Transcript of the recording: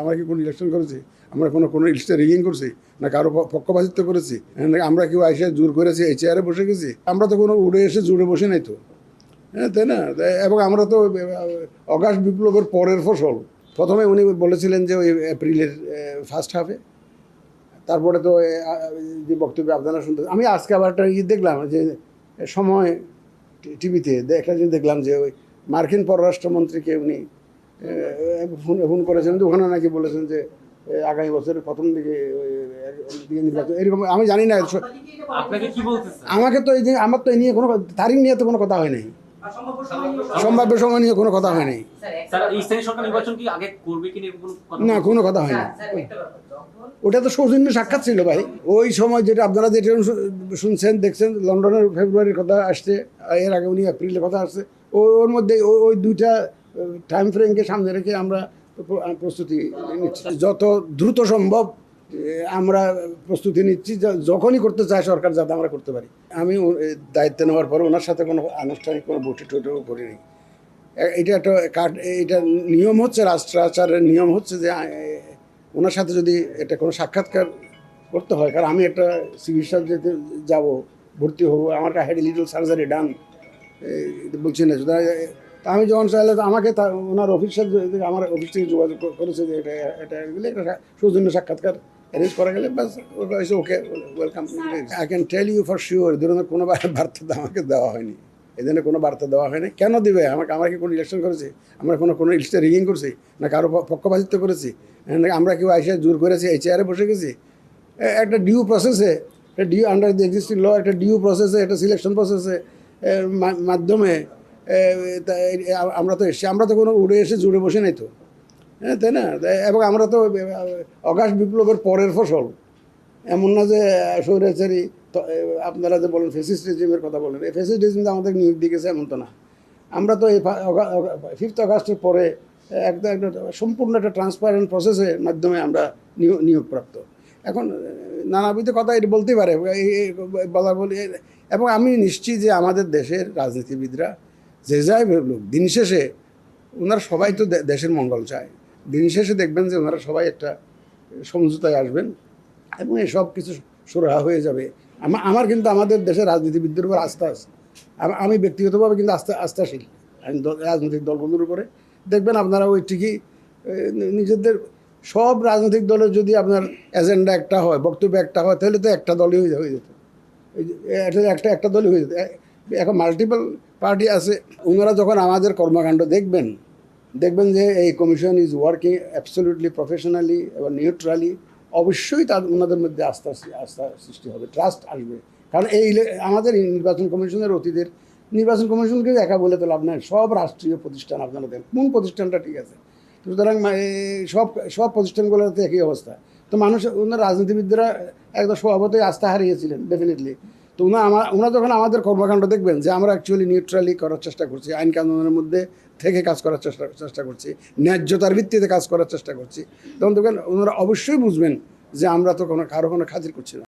আমরা কি কোনো ইলেকশন করেছি? আমরা কোনো কোনো লিস্টে রিগিং করছি? না কারও পক্ষপাতিত্ব করেছি? না আমরা কেউ এসে জোর করেছি, এই চেয়ারে বসে গেছি? আমরা তো কোনো উড়ে এসে জুড়ে বসে নাই তো। হ্যাঁ তাই না? এবং আমরা তো অগাস্ট বিপ্লবের পরের ফসল। প্রথমে উনি বলেছিলেন যে ওই এপ্রিলের ফার্স্ট হাফে তারপরে তো যে বক্তব্য আপনারা শুনতে আমি আজকে আবার একটা ইয়ে দেখলাম যে সময় টিভিতে একটা দেখলাম যে ওই মার্কিন পররাষ্ট্রমন্ত্রীকে উনি ফোন ফোন করেছেন তো ওখানে নাকি বলেছেন যে আগামী বছরের প্রথম দিকে নির্বাচন। এরকম আমি জানি না। আমাকে তো এই যে আমার তো এই নিয়ে কোনো তারিখ নিয়ে তো কোনো কথা হয় নাই। সম্ভাব্য সময় নিয়ে কোনো কথা হয় কথা? না কোনো কথা হয়নি ওটা তো সৌজন্য সাক্ষাৎ ছিল ভাই। ওই সময় যেটা আপনারা যেটা শুনছেন দেখছেন লন্ডনের ফেব্রুয়ারির কথা আসছে এর আগে উনি এপ্রিলের কথা আসছে। ও ওর মধ্যে ওই দুইটা টাইম ফ্রেমকে সামনে রেখে আমরা প্রস্তুতি নিচ্ছি। যত দ্রুত সম্ভব আমরা প্রস্তুতি নিচ্ছি যখনই করতে চায় সরকার যাতে আমরা করতে পারি। আমি দায়িত্ব নেওয়ার পরে ওনার সাথে কোনো আনুষ্ঠানিক কোনো বটি টুটিও করিনি। এটা একটা কাট এটা নিয়ম হচ্ছে, রাষ্ট্রাচারের নিয়ম হচ্ছে যে ওনার সাথে যদি এটা কোনো সাক্ষাৎকার করতে হয়, কারণ আমি একটা চিকিৎসা যেতে যাব, ভর্তি হব, আমার হেড লিটল সার্জারি ডান বলছি না তা আমি যখন চাইলে তো আমাকে তা ওনার অফিস সাথে যদি আমার অফিস থেকে যোগাযোগ করেছে যে এটা এটা গেলে একটা সৌজন্য সাক্ষাৎকার অ্যারেঞ্জ করা গেলে ব্যাস ওটা okay welcome I can tell you for sure ধরনের কোনো বার্তা আমাকে দেওয়া হয়নি। এই জন্য কোনো বার্তা দেওয়া হয়নি। কেন দিবে? আমাকে আমরা কি কোনো ইলেকশন করেছি? আমরা কোনো কোনো লিস্টে রিগিং করছি? না কারও পক্ষপাতিত্ব করেছি? না আমরা কেউ এসে জোর করেছি এই চেয়ারে বসে গেছি? একটা ডিউ প্রসেসে একটা due under the existing law একটা ডিউ প্রসেসে একটা সিলেকশন প্রসেসে মাধ্যমে আমরা তো এসেছি। আমরা তো কোনো উড়ে এসে জুড়ে বসে নাই তো। হ্যাঁ তাই না? এবং আমরা তো অগাস্ট বিপ্লবের পরের ফসল। এমন না যে স্বৈরাচারী আপনারা যে বলেন ফেসিস্ট রেজিমের কথা বলেন এই ফেসিস্ট রেজিম আমাদের নিয়োগ দিয়ে এমন তো না। আমরা তো এই ফিফথ অগাস্টের পরে একটা একটা সম্পূর্ণ একটা ট্রান্সপারেন্ট প্রসেসের মাধ্যমে আমরা নিয়োগ নিয়োগপ্রাপ্ত। এখন নানাবিধ কথা এটা বলতেই পারে এই বলি এবং আমি নিশ্চিত যে আমাদের দেশের রাজনীতিবিদরা যে যাই লোক দিন শেষে ওনারা সবাই তো দেশের মঙ্গল চায়। দিন শেষে দেখবেন যে ওনারা সবাই একটা সমঝোতায় আসবেন এবং এই সব কিছু সুরাহা হয়ে যাবে। আমা- আমার কিন্তু আমাদের দেশের রাজনীতিবিদদের উপর আস্থা আছে। আম- ব্যক্তিগতভাবে কিন্তু আস্থা আস্থাশীল। আমি রাজনৈতিক দলগুলোর উপরে। দেখবেন আপনারা ওই ঠিকই নিজেদের সব রাজনৈতিক দলের যদি আপনার এজেন্ডা একটা হয়, বক্তব্য একটা হয়, তাহলে তো একটা দলই হয়ে যেত। যে একটা একটা দলই হয়ে যেত। এখন মাল্টিপল পার্টি আছে। ওনারা যখন আমাদের কর্মকাণ্ড দেখবেন দেখবেন যে এই commission is working absolutely professionally এবং নিউট্রালি অবশ্যই তার ওনাদের মধ্যে আস্থা আস্থা সৃষ্টি হবে ট্রাস্ট আসবে। কারণ এই আমাদের নির্বাচন কমিশনের অতীতের নির্বাচন কমিশনকে একা বলে তো লাভ নাই, সব রাষ্ট্রীয় প্রতিষ্ঠান আপনারা দেন, কোন প্রতিষ্ঠানটা ঠিক আছে? সুতরাং সব সব প্রতিষ্ঠানগুলোতে একই অবস্থা। তো মানুষ ওনার রাজনীতিবিদরা একদম স্বভাবতই আস্থা হারিয়েছিলেন ডেফিনেটলি তো ওনার আমার ওনারা যখন আমাদের কর্মকাণ্ড দেখবেন যে আমরা অ্যাকচুয়ালি নিউট্রালি করার চেষ্টা করছি, আইন কানুনের মধ্যে থেকে কাজ করার চেষ্টা চেষ্টা করছি, ন্যায্যতার ভিত্তিতে কাজ করার চেষ্টা করছি, তখন দেখবেন ওনারা অবশ্যই বুঝবেন যে আমরা তো কোনো কারও কোনো খাতির করছি না।